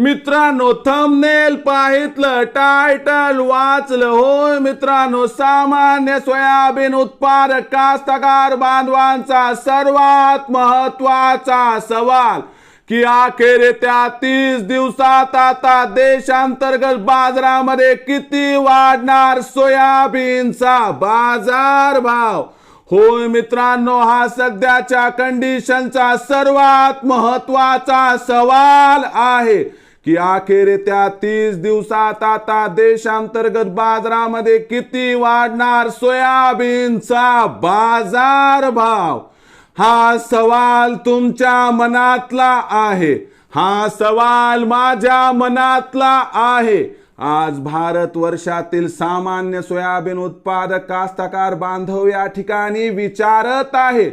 मित्रांनो thumbnail पाहितलं title वाचलं. होय मित्रांनो सामान्य सोयाबीन उत्पादक कास्तकार बांधवांचा सर्वात महत्त्वाचा सवाल की अखेर त्या तीस दिवसात आता देशांतर्गत बाजारामध्ये किती वाढणार सोयाबीनचा बाजार भाव? होय मित्रांनो हा सध्याच्या कंडिशनचा सर्वात महत्त्वाचा सवाल आहे. की अखेर त्या तीस दिवसात आता देशांतर्गत बाजारामध्ये किती वाढणार सोयाबीनचा बाजार भाव? हा सवाल तुमच्या मनातला आहे. हा सवाल माझ्या मनातला आहे. आज भारत वर्षातील सामान्य सोयाबीन उत्पादक कास्तकार बांधव या ठिकाणी विचारत आहे.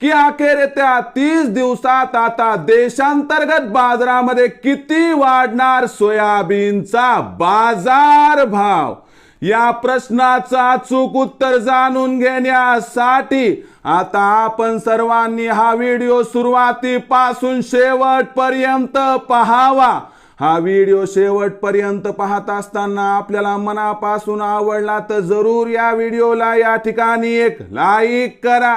की अखेर त्या तीस दिवसात आता देशांतर्गत बाजारामध्ये किती वाढणार सोयाबीनचा बाजार भाव? या प्रश्नाचा अचूक उत्तर जाणून घेण्यासाठी आता आपण सर्वांनी हा व्हिडिओ सुरुवातीपासून शेवटपर्यंत पहावा. हा व्हिडिओ शेवटपर्यंत पाहत असताना आपल्याला मनापासून आवडला तर जरूर या व्हिडिओला या ठिकाणी एक लाईक करा.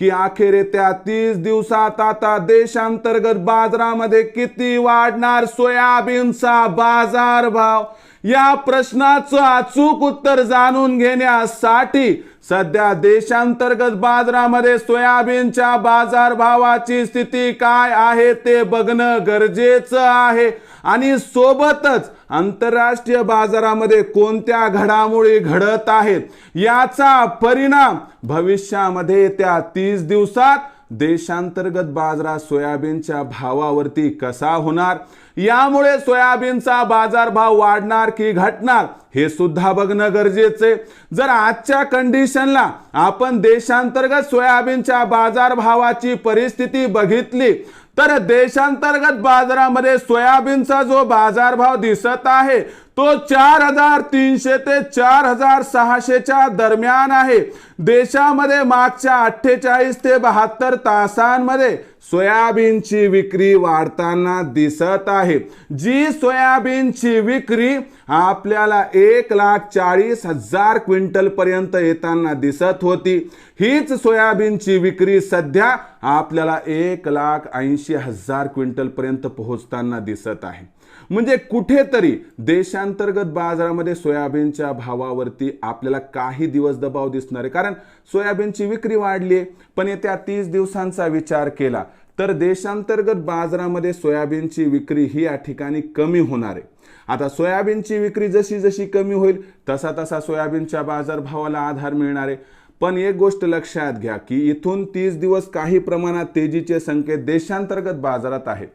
की अखेर त्या तीस दिवसात आता देशांतर्गत बाजारामध्ये किती वाढणार सोयाबीनचा बाजार भाव? या प्रश्नाचं अचूक उत्तर जाणून घेण्यासाठी सध्या देशांतर्गत बाजारामध्ये सोयाबीनच्या बाजारभावाची स्थिती काय आहे ते बघणं गरजेचं आहे. आणि सोबतच आंतरराष्ट्रीय बाजारामध्ये कोणत्या घडामोडी घडत आहेत याचा परिणाम भविष्यामध्ये त्या तीस दिवसात देशांतर्गत बाजारात सोयाबीनच्या भावावरती कसा होणार? यामुळे सोयाबीनचा बाजारभाव वाढणार की घटणार हे सुद्धा बघणं गरजेचे जर आजच्या कंडिशनला आपण देशांतर्गत सोयाबीनच्या बाजारभावाची परिस्थिती बघितली तर देशांतर्गत बाजारामध्ये सोयाबीनचा जो बाजारभाव दिसत आहे तो चार हजार तीनशे ते चार हजार सहाशेच्या दरम्यान आहे. देशामध्ये मागच्या अठ्ठेचाळीस ते बहात्तर तासांमध्ये सोयाबीनची विक्री वाढताना दिसत आहे. जी सोयाबीनची विक्री आपल्याला एक लाख चाळीस हजार क्विंटल पर्यंत येताना दिसत होती. हीच सोयाबीनची विक्री सध्या आपल्याला एक लाख ऐंशी हजार क्विंटल पर्यंत पोहोचताना दिसत आहे. म्हणजे कुठेतरी देशांतर्गत बाजारामध्ये सोयाबीनच्या भावावरती आपल्याला काही दिवस दबाव दिसणार आहे. कारण सोयाबीनची विक्री वाढली आहे पण येत्या तीस दिवसांचा विचार केला तर देशांतर्गत बाजारामध्ये सोयाबीनची विक्री ही या ठिकाणी कमी होणार आहे. आता सोयाबीनची विक्री जशी जशी कमी होईल तसा तसा सोयाबीनच्या बाजारभावाला आधार मिळणार आहे. पण एक गोष्ट लक्षात घ्या की इथून तीस दिवस काही प्रमाणात तेजीचे संकेत देशांतर्गत बाजारात आहेत.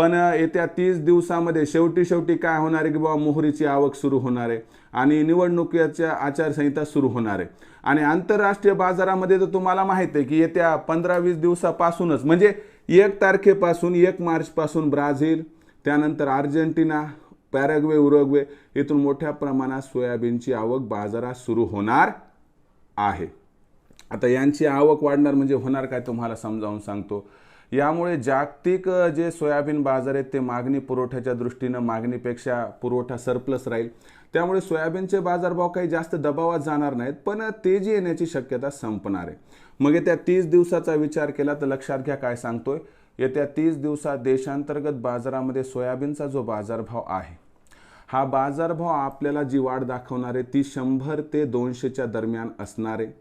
पण येत्या तीस दिवसामध्ये शेवटी शेवटी काय होणार आहे की बाबा मोहरीची आवक सुरू होणार आहे आणि निवडणुकीच्या आचारसंहिता सुरू होणार आहे. आणि आंतरराष्ट्रीय बाजारामध्ये तर तुम्हाला माहिती आहे की येत्या पंधरा वीस दिवसापासूनच म्हणजे एक तारखेपासून एक मार्चपासून ब्राझील त्यानंतर अर्जेंटिना पॅराग्वे उरुग्वे इथून मोठ्या प्रमाणात सोयाबीनची आवक बाजारात सुरू होणार आहे. आता यांची आवक वाढणार म्हणजे होणार काय तुम्हाला समजावून सांगतो. यामुळे जागतिक जे सोयाबीन बाजार आहेत ते मागणी पुरवठ्याच्या दृष्टीनं मागणीपेक्षा पुरवठा सरप्लस राहील. त्यामुळे सोयाबीनचे बाजारभाव काही जास्त दबावात जाणार नाहीत पण तेजी येण्याची शक्यता संपणार आहे. मग येत्या तीस दिवसाचा विचार केला तर लक्षात घ्या काय सांगतोय. येत्या तीस दिवसात देशांतर्गत बाजारामध्ये सोयाबीनचा जो बाजारभाव आहे हा बाजारभाव आपल्याला जी वाढ दाखवणार आहे ती शंभर ते दोनशेच्या दरम्यान असणार आहे.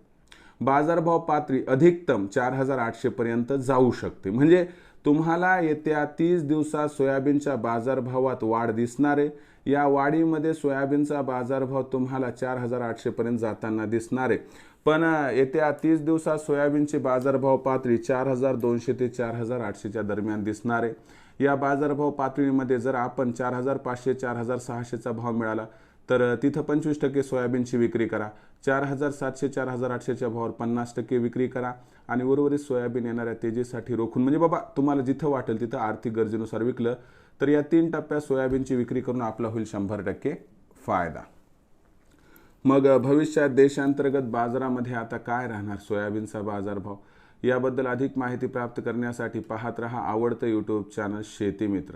बाजारभाव पातळी अधिकतम चार हजार आठशे पर्यंत जाऊ शकते. म्हणजे तुम्हाला येत्या तीस दिवसात सोयाबीनच्या बाजारभावात वाढ दिसणार आहे. या वाढीमध्ये सोयाबीनचा बाजारभाव तुम्हाला चार हजार आठशेपर्यंत जाताना दिसणार आहे. पण येत्या तीस दिवसात सोयाबीनची बाजारभाव पातळी चार हजार दोनशे ते चार हजार आठशेच्या दरम्यान दिसणार आहे. या बाजारभाव पातळीमध्ये जर आपण चार हजार पाचशे चार हजार सहाशेचा भाव मिळाला तर तिथं पंचवीस टक्के सोयाबीनची विक्री करा. चार हजार सातशे चार हजार आठशेच्या भावावर पन्नास टक्के विक्री करा. आणि उर्वरित सोयाबीन येणाऱ्या तेजीसाठी रोखून म्हणजे बाबा तुम्हाला जिथं वाटेल तिथं आर्थिक गरजेनुसार विकलं तर या तीन टप्प्यात सोयाबीनची विक्री करून आपला होईल शंभर टक्के फायदा. मग भविष्यात देशांतर्गत बाजारामध्ये आता काय राहणार सोयाबीनचा बाजारभाव? याबद्दल अधिक माहिती प्राप्त करण्यासाठी पाहत रहा आवडतं यूट्यूब चॅनल शेती मित्र.